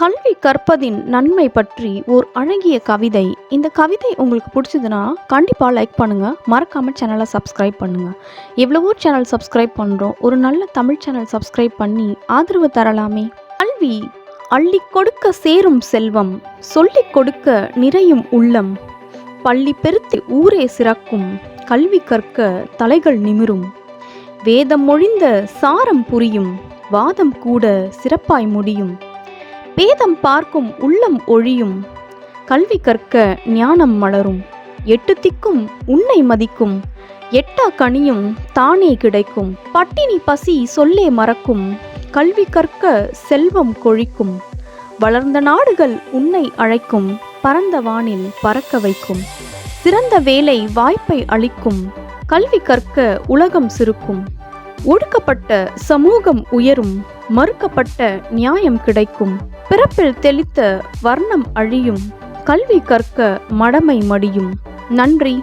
கல்வி கற்பதின் நன்மை பற்றி ஓர் அழகிய கவிதை. இந்த கவிதை உங்களுக்கு பிடிச்சதுன்னா கண்டிப்பாக லைக் பண்ணுங்கள் மறக்காமல் சேனலை சப்ஸ்கிரைப் பண்ணுங்கள் எவ்வளவோ சேனல் சப்ஸ்கிரைப் பண்ணுறோம் ஒரு நல்ல தமிழ் சேனல் சப்ஸ்கிரைப் பண்ணி ஆதரவு தரலாமே. கல்வி அள்ளி கொடுக்க சேரும் செல்வம் சொல்லிக் கொடுக்க நிறையும் உள்ளம். பள்ளி பெருத்தி ஊரே சிறக்கும். கல்வி கற்க தலைகள் நிமிரும். வேதம் மொழிந்த சாரம் புரியும். வாதம் கூட சிறப்பாய் முடியும். பேதம் பார்க்கும் உள்ளம் ஒழியும். கல்வி கற்க ஞானம் மலரும். எட்டு திக்கும் உன்னை மதிக்கும். எட்டா கனியும் தானே கிடைக்கும். பட்டினி பசி சொல்லே மறக்கும். கல்வி கற்க செல்வம் கொழிக்கும். வளர்ந்த நாடுகள் உன்னை அழைக்கும். பரந்த வானில் பறக்க வைக்கும். சிறந்த வேலை வாய்ப்பை அளிக்கும். கல்வி கற்க உலகம் சிறுக்கும் ஒடுக்கப்பட்ட சமூகம் உயரும் மறுக்கப்பட்ட நியாயம் கிடைக்கும். பிறப்பில் தெளித்த வர்ணம் அழியும் கல்வி கற்க மடமை மடியும். நன்றி.